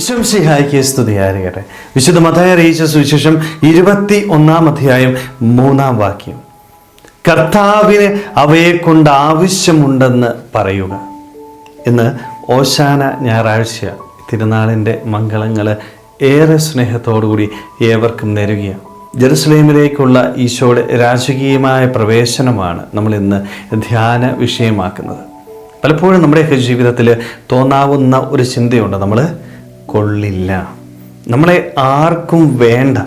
വിശ്വംസിഹായിക്ക് സ്തുതിയായിരിക്കട്ടെ. വിശുദ്ധ മതായ അറിയിച്ച സുവിശേഷം ഇരുപത്തി ഒന്നാം അധ്യായം മൂന്നാം വാക്യം. കർത്താവിന് അവയെ കൊണ്ട് ആവശ്യമുണ്ടെന്ന് പറയുക. ഇന്ന് ഓശാന ഞായറാഴ്ച തിരുനാളിന്റെ മംഗളങ്ങൾ ഏറെ സ്നേഹത്തോടുകൂടി ഏവർക്കും നേരുകയാണ്. ജെറുസലേമിലേക്കുള്ള ഈശോയുടെ രാജകീയമായ പ്രവേശനമാണ് നമ്മൾ ഇന്ന് ധ്യാന വിഷയമാക്കുന്നത്. പലപ്പോഴും നമ്മുടെയൊക്കെ ജീവിതത്തിൽ തോന്നാവുന്ന ഒരു ചിന്തയുണ്ട്. നമ്മൾ കൊള്ളില്ല. നമ്മളെ ആർക്കും വേണ്ട.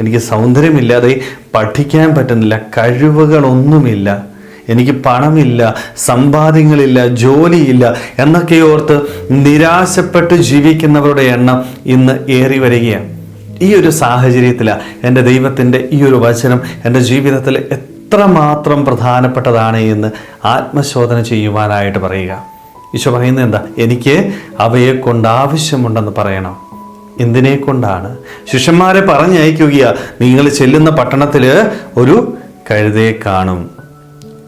എനിക്ക് സൗന്ദര്യമില്ലാതെ പഠിക്കാൻ പറ്റുന്നില്ല കഴിവുകളൊന്നുമില്ല. എനിക്ക് പണമില്ല സമ്പാദ്യങ്ങളില്ല ജോലിയില്ല എന്നൊക്കെ ഓർത്ത് നിരാശപ്പെട്ട് ജീവിക്കുന്നവരുടെ എണ്ണം ഇന്ന് ഏറി വരികയാണ്. ഈ ഒരു സാഹചര്യത്തിലാണ് എന്റെ ദൈവത്തിന്റെ ഈ ഒരു വചനം എന്റെ ജീവിതത്തിൽ എത്രമാത്രം പ്രധാനപ്പെട്ടതാണ് എന്ന് ആത്മശോധന ചെയ്യുവാനായിട്ട് പറയുക. ഈശോ പറയുന്നത് എന്താ? എനിക്ക് അവയെ കൊണ്ട് ആവശ്യമുണ്ടെന്ന് പറയണം. എന്തിനെ കൊണ്ടാണ് ശിഷ്യന്മാരെ പറഞ്ഞയക്കുകയാ. നിങ്ങൾ ചെല്ലുന്ന പട്ടണത്തിൽ ഒരു കഴുതയെ കാണും.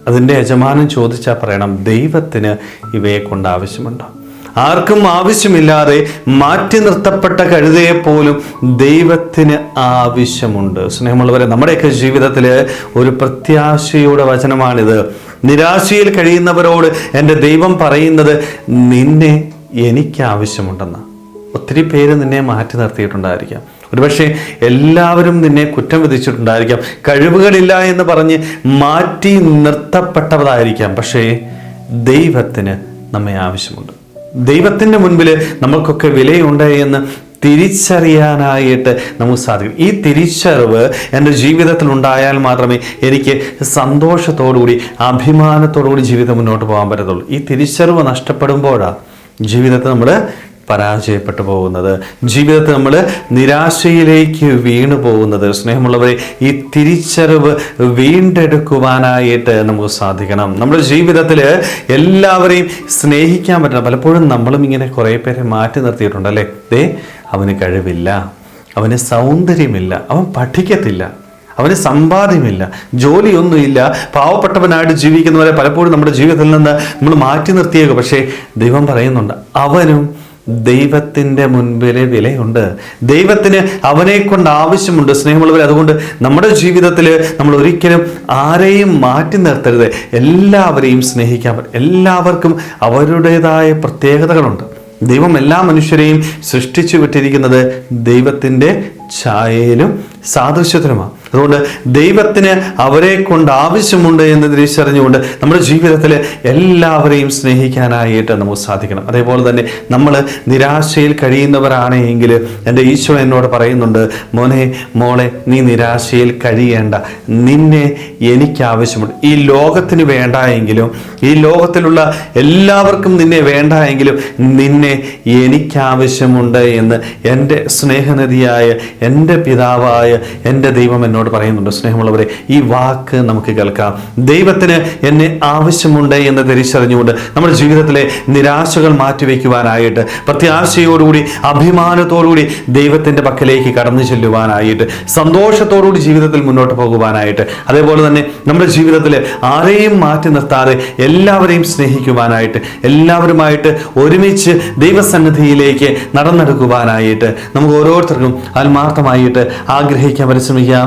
അതിന്റെ യജമാനൻ ചോദിച്ചാൽ പറയണം ദൈവത്തിന് ഇവയെ കൊണ്ട് ആവശ്യമുണ്ടോ? ആർക്കും ആവശ്യമില്ലാതെ മാറ്റി നിർത്തപ്പെട്ട കഴുതയെ പോലും ദൈവത്തിന് ആവശ്യമുണ്ട്. സ്നേഹമുള്ളവരെ നമ്മുടെയൊക്കെ ജീവിതത്തിൽ ഒരു പ്രത്യാശയുടെ വചനമാണിത്. നിരാശയിൽ കഴിയുന്നവരോട് എന്റെ ദൈവം പറയുന്നത് നിന്നെ എനിക്ക് ആവശ്യമുണ്ടെന്ന് ഒത്തിരി പേര് നിന്നെ മാറ്റി നിർത്തിയിട്ടുണ്ടായിരിക്കാം. ഒരുപക്ഷെ എല്ലാവരും നിന്നെ കുറ്റം വിധിച്ചിട്ടുണ്ടായിരിക്കാം. കഴിവുകളില്ല എന്ന് പറഞ്ഞ് മാറ്റി നിർത്തപ്പെട്ടതായിരിക്കാം പക്ഷേ ദൈവത്തിന് നമ്മെ ആവശ്യമുണ്ട്. ദൈവത്തിന്റെ മുൻപിൽ നമുക്കൊക്കെ വിലയുണ്ട് എന്ന് തിരിച്ചറിയാനായിട്ട് നമുക്ക് സാധിക്കും. ഈ തിരിച്ചറിവ് എന്റെ ജീവിതത്തിൽ ഉണ്ടായാൽ മാത്രമേ എനിക്ക് സന്തോഷത്തോടുകൂടി അഭിമാനത്തോടുകൂടി ജീവിതം മുന്നോട്ട് പോകാൻ പറ്റത്തുള്ളൂ. ഈ തിരിച്ചറിവ് നഷ്ടപ്പെടുമ്പോഴാണ് ജീവിതത്തെ നമ്മൾ പരാജയപ്പെട്ടു പോകുന്നത്. ജീവിതത്തിൽ നമ്മൾ നിരാശയിലേക്ക് വീണു പോകുന്നത്. സ്നേഹമുള്ളവരെ ഈ തിരിച്ചറിവ് വീണ്ടെടുക്കുവാനായിട്ട് നമുക്ക് സാധിക്കണം. നമ്മുടെ ജീവിതത്തിൽ എല്ലാവരെയും സ്നേഹിക്കാൻ പറ്റണം. പലപ്പോഴും നമ്മളും ഇങ്ങനെ കുറേ പേരെ മാറ്റി നിർത്തിയിട്ടുണ്ട് അല്ലേ? ദേ അവന് കഴിവില്ല അവന് സൗന്ദര്യമില്ല അവൻ പഠിക്കത്തില്ല അവന് സമ്പാദ്യമില്ല ജോലിയൊന്നുമില്ല. പാവപ്പെട്ടവനായിട്ട് ജീവിക്കുന്നവരെ പലപ്പോഴും നമ്മുടെ ജീവിതത്തിൽ നിന്ന് നമ്മൾ മാറ്റി നിർത്തിയേക്കും. പക്ഷേ ദൈവം പറയുന്നുണ്ട് അവനും ദൈവത്തിന്റെ മുൻപിൽ വിലയുണ്ട്. ദൈവത്തിന് അവനെ കൊണ്ട് ആവശ്യമുണ്ട് സ്നേഹമുള്ളവർ അതുകൊണ്ട് നമ്മുടെ ജീവിതത്തിൽ നമ്മൾ ഒരിക്കലും ആരെയും മാറ്റി നിർത്തരുത്. എല്ലാവരെയും സ്നേഹിക്കാൻ എല്ലാവർക്കും അവരുടേതായ പ്രത്യേകതകളുണ്ട്. ദൈവം എല്ലാ മനുഷ്യരെയും സൃഷ്ടിച്ചു വിട്ടിരിക്കുന്നത് ദൈവത്തിന്റെ ഛായയിലും സാദൃശ്യത്തിലുമാണ്. അതുകൊണ്ട് ദൈവത്തിന് അവരെ കൊണ്ട് ആവശ്യമുണ്ട് എന്ന് തിരിച്ചറിഞ്ഞുകൊണ്ട് നമ്മുടെ ജീവിതത്തിൽ എല്ലാവരെയും സ്നേഹിക്കാനായിട്ട് നമുക്ക് സാധിക്കണം. അതേപോലെ തന്നെ നമ്മൾ നിരാശയിൽ കഴിയുന്നവരാണെങ്കിൽ എന്റെ ഈശോ എന്നോട് പറയുന്നുണ്ട് മോനെ മോളെ നീ നിരാശയിൽ കഴിയേണ്ട. നിന്നെ എനിക്ക് ആവശ്യമുണ്ട് ഈ ലോകത്തിന് വേണ്ട എങ്കിലും ഈ ലോകത്തിലുള്ള എല്ലാവർക്കും നിന്നെ വേണ്ട എങ്കിലും നിന്നെ എനിക്ക് ആവശ്യമുണ്ട് എന്ന് എന്റെ സ്നേഹനിധിയായ എന്റെ പിതാവായ എന്റെ ദൈവം എന്നോട് പറയുന്നുണ്ട് സ്നേഹമുള്ളവരെ ഈ വാക്ക് നമുക്ക് കേൾക്കാം. ദൈവത്തിന് എന്നെ ആവശ്യമുണ്ട് എന്ന് തിരിച്ചറിഞ്ഞുകൊണ്ട് നമ്മുടെ ജീവിതത്തിലെ നിരാശകൾ മാറ്റിവെക്കുവാനായിട്ട് പ്രത്യാശയോടുകൂടി അഭിമാനത്തോടുകൂടി ദൈവത്തിന്റെ പക്കലേക്ക് കടന്നു ചെല്ലുവാനായിട്ട് സന്തോഷത്തോടുകൂടി ജീവിതത്തിൽ മുന്നോട്ട് പോകുവാനായിട്ട് അതേപോലെ തന്നെ നമ്മുടെ ജീവിതത്തിൽ ആരെയും മാറ്റി നിർത്താതെ എല്ലാവരെയും സ്നേഹിക്കുവാനായിട്ട് എല്ലാവരുമായിട്ട് ഒരുമിച്ച് ദൈവസന്നിധിയിലേക്ക് നടന്നെടുക്കുവാനായിട്ട് നമുക്ക് ഓരോരുത്തർക്കും ആത്മാർത്ഥമായിട്ട് ആഗ്രഹിക്കാൻ പരിശ്രമിക്കാം.